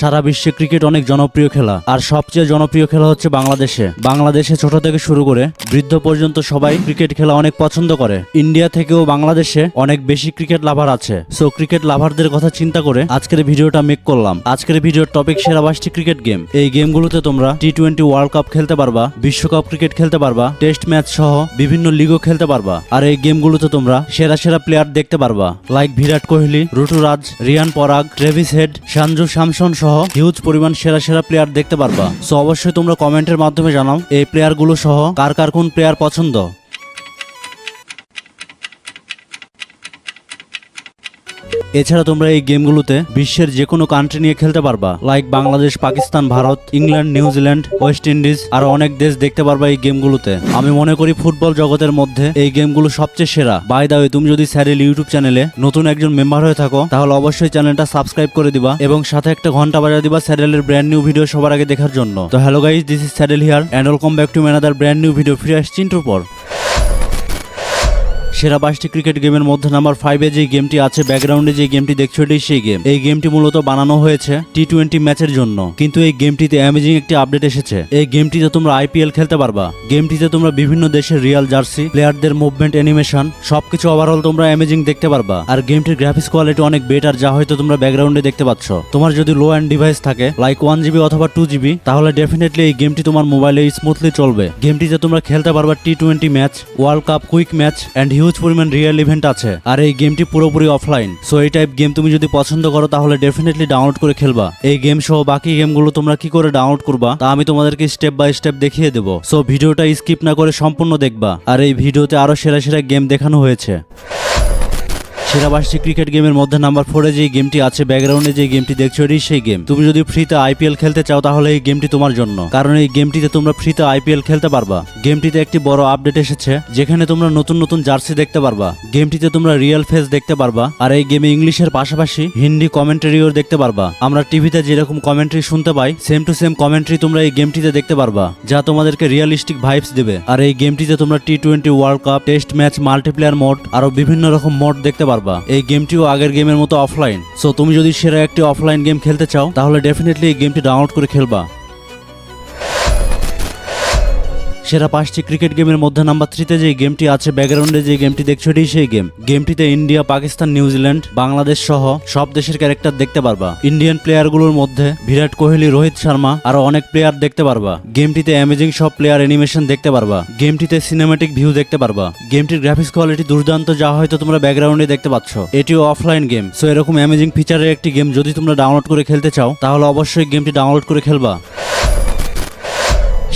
সারা বিশ্বে ক্রিকেট অনেক জনপ্রিয় খেলা। আর সবচেয়ে জনপ্রিয় খেলা হচ্ছে বাংলাদেশে। বাংলাদেশে ছোট থেকে শুরু করে বৃদ্ধ পর্যন্ত সবাই ক্রিকেট খেলা অনেক পছন্দ করে। ইন্ডিয়া থেকেও বাংলাদেশে অনেক বেশি ক্রিকেট লাভার আছে। সো ক্রিকেট লাভারদের কথা চিন্তা করে আজকের ভিডিওটা মেক করলাম। আজকের ভিডিওর টপিক সেরা বাইশটি ক্রিকেট গেম। এই গেমগুলোতে তোমরা টি টোয়েন্টি ওয়ার্ল্ড কাপ খেলতে পারবা, বিশ্বকাপ ক্রিকেট খেলতে পারবা টেস্ট ম্যাচ সহ বিভিন্ন লিগও খেলতে পারবা। আর এই গেমগুলোতে তোমরা সেরা সেরা প্লেয়ার দেখতে পারবা। Like Virat Kohli, Ruturaj, Riyan Parag Travis Head Sanju Samson সহ হিউজ পরিমাণ সেরা সেরা প্লেয়ার দেখতে পারবা। সো অবশ্যই তোমরা কমেন্টের মাধ্যমে জানাও, এই প্লেয়ারগুলো সহ কার কার কোন প্লেয়ার পছন্দ। এছাড়া তোমরা এই গেমগুলোতে বিশ্বের যে কোনো কান্ট্রি নিয়ে খেলতে পারবা। Like Bangladesh, Pakistan, Bharat England New Zealand West Indies আর অনেক দেশ দেখতে পারবা এই গেমগুলোতে। আমি মনে করি ফুটবল জগতের মধ্যে এই গেমগুলো সবচেয়ে সেরা। বাই দা তুমি যদি স্যারেল ইউটিউব চ্যানেলে নতুন একজন মেম্বার হয়ে থাকো, তাহলে অবশ্যই চ্যানেলটা সাবস্ক্রাইব করে দিবা এবং সাথে একটা ঘণ্টা বাজা দিবা স্যারেলের ব্র্যান্ড নিউ ভিডিও সবার আগে দেখার জন্য। তো hello guys this is Sarel here and welcome back to another brand new video ফিরে আসছি পর। সেরা বাইশটি ক্রিকেট গেমের মধ্যে নাম্বার ফাইভে যে গেমটি আছে ব্যাকগ্রাউন্ডে যে গেমটি দেখছ এটাই সেই গেম। এই গেমটি মূলত বানানো হয়েছে টি টোয়েন্টি ম্যাচের জন্য। কিন্তু এই গেমটিতে অ্যামেজিং একটি আপডেট এসেছে। এই গেমটিতে তোমরা আইপিএল খেলতে পারবা। গেমটিতে তোমরা বিভিন্ন দেশের রিয়াল জার্সি প্লেয়ারদের মুভমেন্ট অ্যানিমেশন সবকিছু ওভারঅল তোমরা অ্যামেজিং দেখতে পারবা। আর গেমটির গ্রাফিক্স কোয়ালিটি অনেক বেটার যা হয়তো তোমরা ব্যাকগ্রাউন্ডে দেখতে পাচ্ছ। তোমার যদি লো অ্যান্ড ডিভাইস থাকে লাইক ওয়ান জিবি অথবা টু জিবি তাহলে ডেফিনেটলি এই গেমটি তোমার মোবাইলে স্মুথলি চলবে। গেমটিতে তোমরা খেলতে পারবা T twenty match world cup quick match and huge পরিমাণ রিয়েল ইভেন্ট আছে। আর এই গেমটি পুরোপুরি অফলাইন সো এই টাইপ গেম তুমি যদি পছন্দ করো, তাহলে ডেফিনেটলি ডাউনলোড করে খেলবা। এই গেম সহ বাকি গেমগুলো তোমরা কি করে ডাউনলোড করবা, তা আমি তোমাদেরকে স্টেপ বাই স্টেপ দেখিয়ে দেবো। সো ভিডিওটা স্কিপ না করে সম্পূর্ণ দেখবা। আর এই ভিডিওতে আরও সেরা সেরা গেম দেখানো হয়েছে। সেরা বাইশটি ক্রিকেট গেমের মধ্যে নাম্বার ফোরে যে গেমটি আছে ব্যাকগ্রাউন্ডে যে গেমটি দেখছ, এটাই সেই গেম তুমি যদি ফ্রিতে আইপিএল খেলতে চাও, তাহলে এই গেমটি তোমার জন্য। কারণ এই গেমটিতে তোমরা ফ্রিতে আইপিএল খেলতে পারবা। গেমটিতে একটি বড় আপডেট এসেছে, যেখানে তোমরা নতুন নতুন জার্সি দেখতে পারবা। গেমটিতে তোমরা রিয়েল ফেস দেখতে পারবা, আর এই গেমে ইংলিশের পাশাপাশি হিন্দি কমেন্টারিও দেখতে পারবা। আমরা টিভিতে যেরকম কমেন্ট্রি শুনতে পাই সেম টু সেম কমেন্ট্রি তোমরা এই গেমটিতে দেখতে পারবা, যা তোমাদেরকে রিয়েলিস্টিক ভাইবস দেবে। আর এই গেমটিতে তোমরা T twenty world cup test match multiplayer mode আরও বিভিন্ন রকম মোড দেখতে পারবা। এই গেমটিও আগের গেমের মতো অফলাইন সো তুমি যদি সেরা একটি অফলাইন গেম খেলতে চাও, তাহলে ডেফিনেটলি এই গেমটি ডাউনলোড করে খেলবা। সেরা পাঁচটি ক্রিকেট গেমের মধ্যে নাম্বার থ্রিতে যে গেমটি আছে ব্যাকগ্রাউন্ডে যে গেমটি দেখছ এটাই সেই game. গেমটিতে India, Pakistan, New Zealand, Bangladesh সহ সব দেশের ক্যারেক্টার দেখতে পারবা। ইন্ডিয়ান প্লেয়ারগুলোর মধ্যে বিরাট কোহলি, রোহিত শর্মা আরও অনেক প্লেয়ার দেখতে পারবা। গেমটিতে অ্যামেজিং সব প্লেয়ার অ্যানিমেশন দেখতে পারবা। গেমটিতে সিনেমেটিক ভিউ দেখতে পারবা। গেমটির গ্রাফিক্স কোয়ালিটি দুর্দান্ত, যা হয়তো তোমরা ব্যাকগ্রাউন্ডে দেখতে পাচ্ছ। এটিও অফলাইন গেম সো এরকম অ্যামেজিং ফিচারের একটি গেম যদি তোমরা ডাউনলোড করে খেলতে চাও, তাহলে অবশ্যই গেমটি ডাউনলোড করে খেলবা।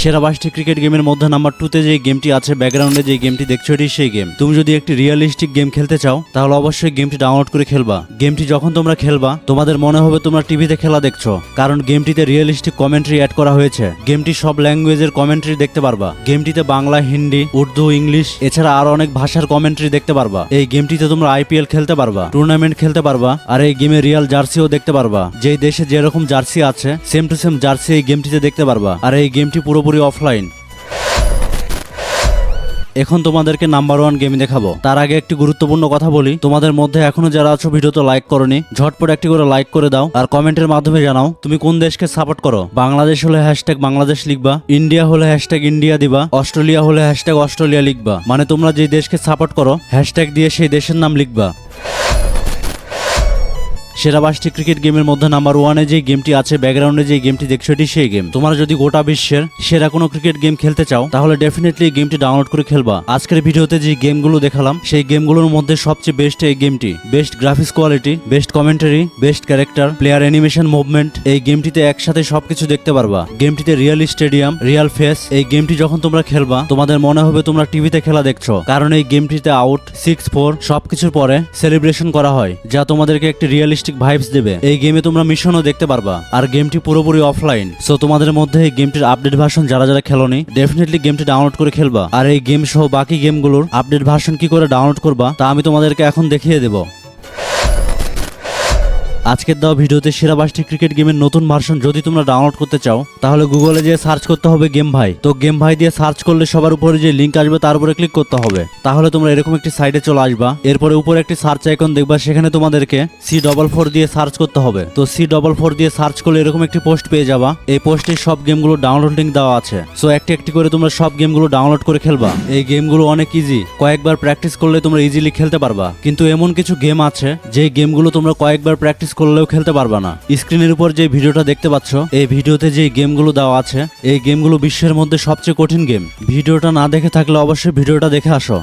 সেরা বাইশটি ক্রিকেট গেমের মধ্যে নাম্বার টুতে যে গেমটি আছে ব্যাকগ্রাউন্ডে যে গেমটি দেখছ, এটি সেই গেম তুমি যদি একটি রিয়েলিস্টিক গেম খেলতে চাও, তাহলে অবশ্যই গেমটি ডাউনলোড করে খেলবা। গেমটি যখন তোমরা খেলবা, তোমাদের মনে হবে তোমরা টিভিতে খেলা দেখছ, কারণ গেমটিতে রিয়েলিস্টিক কমেন্ট্রি অ্যাড করা হয়েছে। গেমটি সব ল্যাঙ্গুয়েজের কমেন্ট্রি দেখতে পারবা। গেমটিতে বাংলা, হিন্দি, উর্দু, ইংলিশ, এছাড়া আরও অনেক ভাষার কমেন্ট্রি দেখতে পারবা। এই গেমটিতে তোমরা আইপিএল খেলতে পারবা টুর্নামেন্ট খেলতে পারবা, আর এই গেমে রিয়াল জার্সিও দেখতে পারবা। যেই দেশে যেরকম জার্সি আছে সেম টু সেম জার্সি এই গেমটিতে দেখতে পারবা। আর এই গেমটি পুরোপুরি অফলাইন এখন তোমাদেরকে নাম্বার ওয়ান গেম দেখাবো। তার আগে একটি গুরুত্বপূর্ণ কথা বলি। তোমাদের মধ্যে এখনও যারা আছো ভিডিওতে লাইক করনি, ঝটপট একটি করে লাইক করে দাও আর কমেন্টের মাধ্যমে জানাও তুমি কোন দেশকে সাপোর্ট করো। বাংলাদেশ হলে হ্যাশট্যাগ বাংলাদেশ লিখবা ইন্ডিয়া হলে হ্যাশট্যাগ ইন্ডিয়া দিবা অস্ট্রেলিয়া হলে হ্যাশট্যাগ অস্ট্রেলিয়া লিখবা। মানে তোমরা যে দেশকে সাপোর্ট করো হ্যাশট্যাগ দিয়ে সেই দেশের নাম লিখবা। সেরা পাঁচটি ক্রিকেট গেমের মধ্যে নাম্বার ওয়ানে যে গেমটি আছে ব্যাকগ্রাউন্ডে যে গেমটি দেখছ, এটি সেই গেম। তোমরা যদি গোটা বিশ্বের সেরা কোনো ক্রিকেট গেম খেলতে চাও, তাহলে ডেফিনেটলি গেমটি ডাউনলোড করে খেলবা। আজকের ভিডিওতে যে গেমগুলো দেখালাম, সেই গেমগুলোর মধ্যে সবচেয়ে বেস্ট এই গেমটি। Best graphics quality best commentary best character player animation movement এই গেমটিতে একসাথে সবকিছু দেখতে পারবা। গেমটিতে রিয়েল স্টেডিয়াম রিয়াল ফেস এই গেমটি যখন তোমরা খেলবা, তোমাদের মনে হবে তোমরা টিভিতে খেলা দেখছ। কারণ এই গেমটিতে আউট সিক্স ফোর সবকিছুর পরে সেলিব্রেশন করা হয়, যা তোমাদেরকে একটি রিয়েলিস্টিক ভাইবস দেবে। এই গেমে তোমরা মিশনও দেখতে পারবা। আর গেমটি পুরোপুরি অফলাইন সো তোমাদের মধ্যে এই গেমটির আপডেট ভার্সন যারা যারা খেলোনি ডেফিনেটলি গেমটি ডাউনলোড করে খেলবা। আর এই গেম সহ বাকি গেমগুলোর আপডেট ভার্সন কি করে ডাউনলোড করবা, তা আমি তোমাদেরকে এখন দেখিয়ে দেবো। আজকের দেওয়া ভিডিওতে সেরা বাসটি ক্রিকেট গেমের নতুন ভার্সন যদি তোমরা ডাউনলোড করতে চাও, তাহলে গুগলে যেয়ে সার্চ করতে হবে গেম ভাই তো গেম ভাই দিয়ে সার্চ করলে সবার উপরে যে লিঙ্ক আসবে, তার উপরে ক্লিক করতে হবে। তাহলে তোমরা এরকম একটি সাইটে চলে আসবা। এরপরে উপরে একটি সার্চ আইকন দেখবা, সেখানে তোমাদেরকে সি ডবল ফোর দিয়ে সার্চ করতে হবে। তো সি ডবল ফোর দিয়ে সার্চ করলে এরকম একটি পোস্ট পেয়ে যাবা। এই পোস্টে সব গেমগুলো ডাউনলোড লিঙ্ক দেওয়া আছে। সো একটি একটি করে তোমরা সব গেমগুলো ডাউনলোড করে খেলবা। এই গেমগুলো অনেক ইজি কয়েকবার প্র্যাকটিস করলে তোমরা ইজিলি খেলতে পারবা। কিন্তু এমন কিছু গেম আছে যে গেমগুলো তোমরা কয়েকবার প্র্যাকটিস করলেও খেলতে পারবা না। স্ক্রিনের উপর যে ভিডিওটা দেখতে পাচ্ছ, এই ভিডিওতে যে গেমগুলো দেওয়া আছে, এই গেমগুলো বিশ্বের মধ্যে সবচেয়ে কঠিন গেম। ভিডিওটা না দেখে থাকলে অবশ্যই ভিডিওটা দেখে আসো।